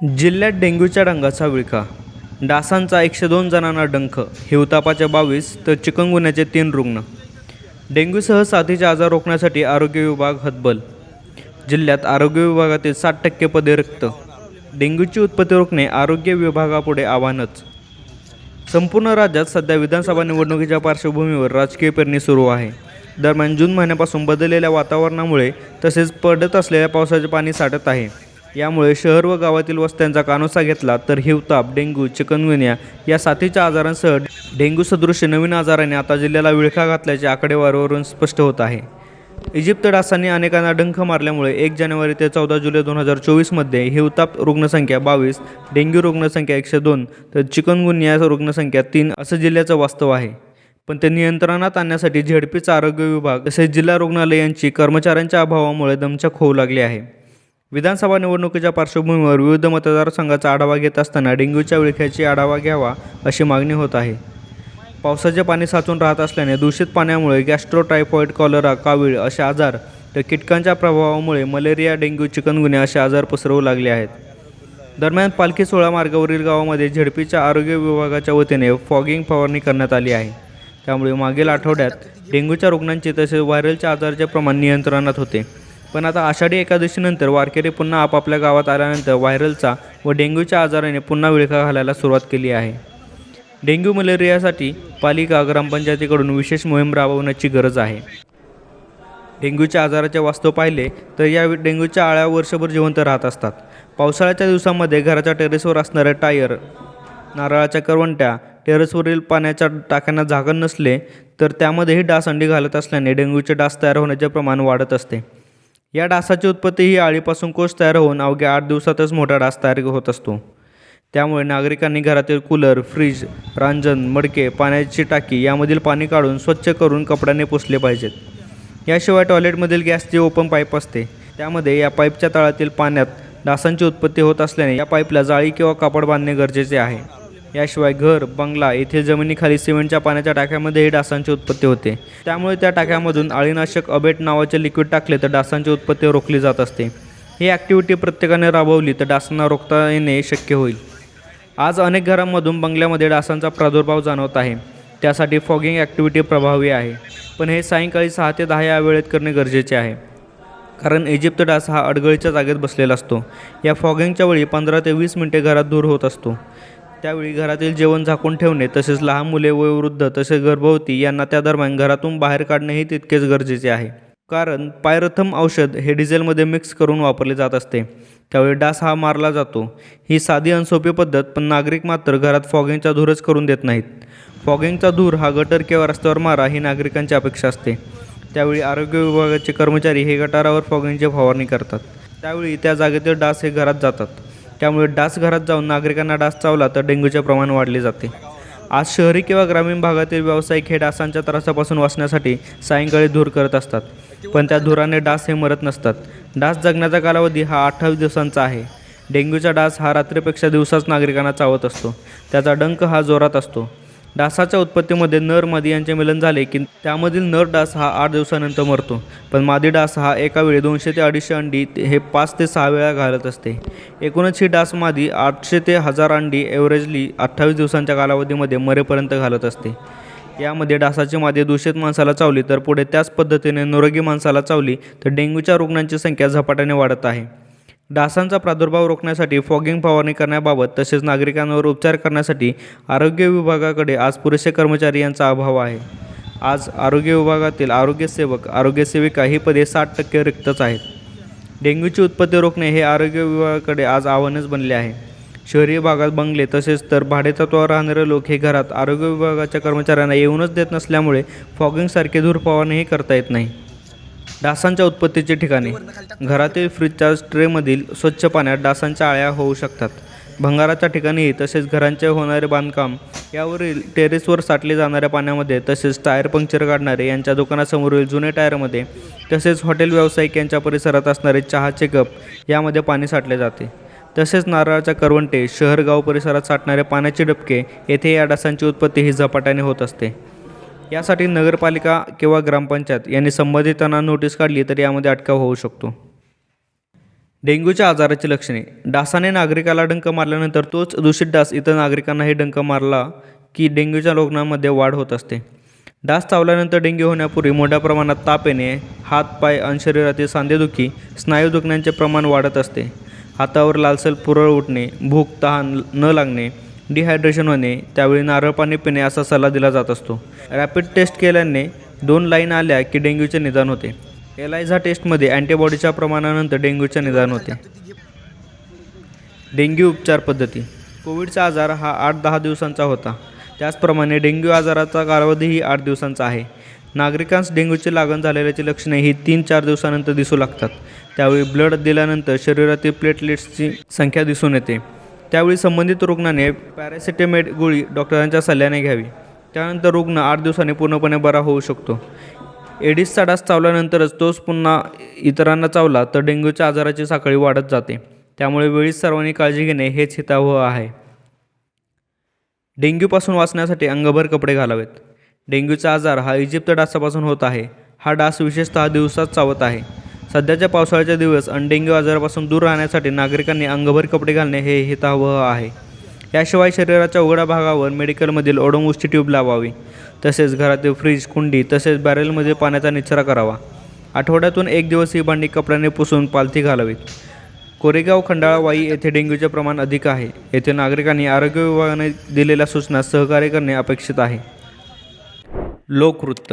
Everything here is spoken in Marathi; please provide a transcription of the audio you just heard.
जिल्ह्यात डेंग्यूच्या डंगाचा विळखा. डासांचा एकशे दोन जणांना डंख हिवतापाचे बावीस तर चिकनगुन्याचे तीन रुग्ण. डेंग्यूसह साथीचे आजार रोखण्यासाठी आरोग्य विभाग हतबल. जिल्ह्यात आरोग्य विभागातील साठ टक्के पदे रिक्त. डेंग्यूची उत्पत्ती रोखणे आरोग्य विभागापुढे आव्हानच. संपूर्ण राज्यात सध्या विधानसभा निवडणुकीच्या पार्श्वभूमीवर राजकीय पेरणी सुरू आहे. दरम्यान जून महिन्यापासून बदललेल्या वातावरणामुळे तसेच पडत असलेल्या पावसाचे पाणी साठत आहे. यामुळे शहर व गावातील वस्त्यांचा कानोसा घेतला तर हिवताप डेंग्यू चिकनगुन्या या साथीच्या आजारांसह डेंग्यू सदृश्य नवीन आजाराने आता जिल्ह्याला विळखा घातल्याचे आकडेवारीवरून स्पष्ट होत आहे. इजिप्त डासांनी अनेकांना डंख मारल्यामुळे एक जानेवारी ते चौदा जुलै दोन हजार चोवीसमध्ये हिवताप रुग्णसंख्या बावीस डेंग्यू रुग्णसंख्या एकशे दोन तर चिकनगुन्या रुग्णसंख्या तीन असं जिल्ह्याचं वास्तव आहे. पण ते नियंत्रणात आणण्यासाठी झेडपीचा आरोग्य विभाग तसेच जिल्हा रुग्णालयांची कर्मचाऱ्यांच्या अभावामुळे दमछाक होऊ लागली आहे. विधानसभा निवडणुकीच्या पार्श्वभूमीवर विविध मतदारसंघाचा आढावा घेत असताना डेंग्यूच्या विळख्याची आढावा घ्यावा अशी मागणी होत आहे. पावसाचे पाणी साचून राहत असल्याने दूषित पाण्यामुळे गॅस्ट्रो टायफॉईड कॉलरा कावीळ असे आजार तर कीटकांच्या प्रभावामुळे मलेरिया डेंग्यू चिकनगुन्या असे आजार पसरवू लागले आहेत. दरम्यान पालखी सोळा मार्गावरील गावामध्ये झेडपीच्या आरोग्य विभागाच्या वतीने फॉगिंग फवारणी करण्यात आली आहे. त्यामुळे मागील आठवड्यात डेंग्यूच्या रुग्णांचे तसेच व्हायरलच्या आजाराचे प्रमाण नियंत्रणात होते. पण आता आषाढी एकादशीनंतर वारकरी पुन्हा आपापल्या गावात आल्यानंतर व्हायरलचा व डेंग्यूच्या आजाराने पुन्हा विळखा घालायला सुरुवात केली आहे. डेंग्यू मलेरियासाठी पालिका ग्रामपंचायतीकडून विशेष मोहीम राबवण्याची गरज आहे. डेंग्यूच्या आजाराचे वास्तव पाहिले तर या डेंग्यूच्या आळ्या वर्षभर जिवंत राहत असतात. पावसाळ्याच्या दिवसामध्ये घराच्या टेरेसवर असणारे टायर नारळाच्या करवंट्या टेरेसवरील पाण्याच्या टाक्यांना झाकण नसले तर त्यामध्येही डास अंडी घालत असल्याने डेंग्यूचे डास तयार होण्याचे प्रमाण वाढत असते. या डासाची उत्पत्ती ही आळीपासून कोष तयार होऊन अवघ्या आठ दिवसातच मोठा डास तयार होत असतो. त्यामुळे नागरिकांनी घरातील कूलर फ्रीज रांजण मडके पाण्याची टाकी यामधील पाणी काढून स्वच्छ करून कपड्याने पुसले पाहिजेत. याशिवाय टॉयलेटमधील गॅसची ओपन पाईप असते त्यामध्ये या पाईपच्या तळातील पाण्यात डासांची उत्पत्ती होत असल्याने या पाईपला जाळी किंवा कापड बांधणे गरजेचे आहे. याशिवाय घर बंगला येथील जमिनीखाली सिमेंटच्या पाण्याच्या टाक्यामध्येही डासांची उत्पत्ती होते. त्यामुळे त्या टाक्यामधून अळीनाशक अबेट नावाचे लिक्विड टाकले तर डासांची उत्पत्ती रोखली जात असते. ही ॲक्टिव्हिटी प्रत्येकाने राबवली तर डासांना रोखता येणे शक्य होईल. आज अनेक घरांमधून बंगल्यामध्ये डासांचा प्रादुर्भाव जाणवत आहे. त्यासाठी फॉगिंग ॲक्टिव्हिटी प्रभावी आहे. पण हे सायंकाळी सहा ते दहा या वेळेत करणे गरजेचे आहे. कारण इजिप्त डास हा अडगळीच्या जागेत बसलेला असतो. या फॉगिंगच्या वेळी पंधरा ते वीस मिनिटे घरात दूर होत असतो. त्यावेळी घरातील जेवण झाकून ठेवणे तसेच लहान मुले वयोवृद्ध तसेच गर्भवती यांना त्या दरम्यान घरातून बाहेर काढणेही तितकेच गरजेचे आहे. कारण पायरथम औषध हे डिझेलमध्ये मिक्स करून वापरले जात असते. त्यावेळी डास हा मारला जातो. ही साधी आणि सोपी पद्धत पण नागरिक मात्र घरात फॉगिंगचा धूरच करून देत नाहीत. फॉगिंगचा धूर हा गटर किंवा रस्त्यावर मारा ही नागरिकांची अपेक्षा असते. त्यावेळी आरोग्य विभागाचे कर्मचारी हे गटारावर फॉगिंगची फवारणी करतात. त्यावेळी त्या जागेतील डास हे घरात जातात. त्यामुळे डास घरात जाऊन नागरिकांना डास चावला तर डेंग्यूचे प्रमाण वाढले जाते. आज शहरी किंवा ग्रामीण भागातील व्यावसायिक हे डासांच्या त्रासापासून वाचण्यासाठी सायंकाळी धूर करत असतात. पण त्या धुराने डास हे मरत नसतात. डास जगण्याचा कालावधी हा अठ्ठावीस दिवसांचा आहे. डेंग्यूचा डास हा रात्रीपेक्षा दिवसाच नागरिकांना चावत असतो. त्याचा डंक हा जोरात असतो. डासाच्या उत्पत्तीमध्ये नर मादी यांचे मिलन झाले की त्यामधील नर डास हा आठ दिवसानंतर मरतो. पण मादी डास हा एका वेळी दोनशे ते अडीचशे अंडी हे पाच ते सहा वेळा घालत असते. एकूणच ही डास मादी आठशे ते हजार अंडी एव्हरेजली अठ्ठावीस दिवसांच्या कालावधीमध्ये मरेपर्यंत घालत असते. यामध्ये डासाची मादी दूषित माणसाला चावली तर पुढे त्याच पद्धतीने निरोगी माणसाला चावली तर डेंग्यूच्या रुग्णांची संख्या झपाट्याने वाढत आहे. डासांचा प्रादुर्भाव रोखण्यासाठी फॉगिंग फवारणी करण्याबाबत तसेच नागरिकांवर उपचार करण्यासाठी आरोग्य विभागाकडे आज पुरेसे कर्मचारी यांचा अभाव आहे. आज आरोग्य विभागातील आरोग्यसेवक आरोग्यसेविका ही पदे साठ टक्के रिक्तच आहेत. डेंग्यूची उत्पत्ती रोखणे हे आरोग्य विभागाकडे आज आव्हानच बनले आहे. शहरी भागात बंगले तसेच तर भाडेतत्वावर राहणारे लोक हे घरात आरोग्य विभागाच्या कर्मचाऱ्यांना येऊनच देत नसल्यामुळे फॉगिंगसारखे धूर फवारणीही करता येत नाही. डासांच्या उत्पत्तीची ठिकाणे. घरातील फ्रीजच्या ट्रेमधील स्वच्छ पाण्यात डासांच्या आळ्या होऊ शकतात. भंगाराच्या ठिकाणीही तसेच घरांचे होणारे बांधकाम यावरील टेरेसवर साठले जाणाऱ्या पाण्यामध्ये तसेच टायर पंक्चर काढणारे यांच्या दुकानासमोरील जुने टायरमध्ये तसेच हॉटेल व्यावसायिक यांच्या परिसरात असणारे चहाचे कप यामध्ये पाणी साठले जाते. तसेच नारळाच्या करवंटे शहर गाव परिसरात साठणारे पाण्याचे डबके येथे या डासांची उत्पत्ती ही झपाट्याने होत असते. यासाठी नगरपालिका किंवा ग्रामपंचायत यांनी संबंधितांना नोटीस काढली तर यामध्ये अटकाव होऊ शकतो. डेंग्यूच्या आजाराची लक्षणे. डासाने नागरिकाला डंक मारल्यानंतर तोच दूषित डास इतर नागरिकांनाही डंक मारला की डेंग्यूच्या रुग्णांमध्ये वाढ होत असते. डास चावल्यानंतर डेंग्यू होण्यापूर्वी मोठ्या प्रमाणात ताप येणे हात पाय आणि शरीरातील सांधेदुखी स्नायू दुखण्याचे प्रमाण वाढत असते. हातावर लालसर पुरळ उठणे भूक तहान न लागणे डिहायड्रेशन होणे त्यावेळी नारळ पाणी पिणे असा सल्ला दिला जात असतो. रॅपिड टेस्ट केल्याने दोन लाईन आल्या की डेंग्यूचे निदान होते. एलायझा टेस्टमध्ये अँटीबॉडीच्या प्रमाणानंतर डेंग्यूचे निदान होते. डेंग्यू उपचार पद्धती. कोविडचा आजार हा आठ दहा दिवसांचा होता. त्याचप्रमाणे डेंग्यू आजाराचा कालावधीही आठ दिवसांचा आहे. नागरिकांस डेंग्यूची लागण झालेल्याची लक्षणे ही तीन चार दिवसानंतर दिसू लागतात. त्यावेळी ब्लड दिल्यानंतर शरीरातील प्लेटलेट्सची संख्या दिसून येते. त्यावेळी संबंधित रुग्णाने पॅरासिटेमेट गोळी डॉक्टरांच्या सल्ल्याने घ्यावी. त्यानंतर रुग्ण आठ दिवसांनी पूर्णपणे बरा होऊ शकतो. एडिसचा डास चावल्यानंतरच तोच पुन्हा इतरांना चावला तर डेंग्यूच्या आजाराची साखळी वाढत जाते. त्यामुळे वेळीच सर्वांनी काळजी घेणे हेच हितावह आहे. डेंग्यूपासून वाचण्यासाठी अंगभर कपडे घालावेत. डेंग्यूचा आजार हा इजिप्त डासापासून होत आहे. हा डास विशेषतः दिवसात चावत आहे. सध्याच्या पावसाळ्याचे दिवस आणि डेंग्यू आजारापासून दूर राहण्यासाठी नागरिकांनी अंगभर कपडे घालणे हे हितावह आहे. याशिवाय शरीराच्या उघड्या भागावर मेडिकलमधील ओडोमोसची ट्यूब लावावी तसेच घरातील फ्रीज कुंडी तसेच बॅरेलमध्ये पाण्याचा निचरा करावा. आठवड्यातून एक दिवस ही भांडी कपड्याने पुसून पालथी घालावीत. कोरेगाव खंडाळा वाई येथे डेंग्यूचे प्रमाण अधिक आहे. येथे नागरिकांनी आरोग्य विभागाने दिलेल्या सूचना सहकार्य करणे अपेक्षित आहे. लोकवृत्त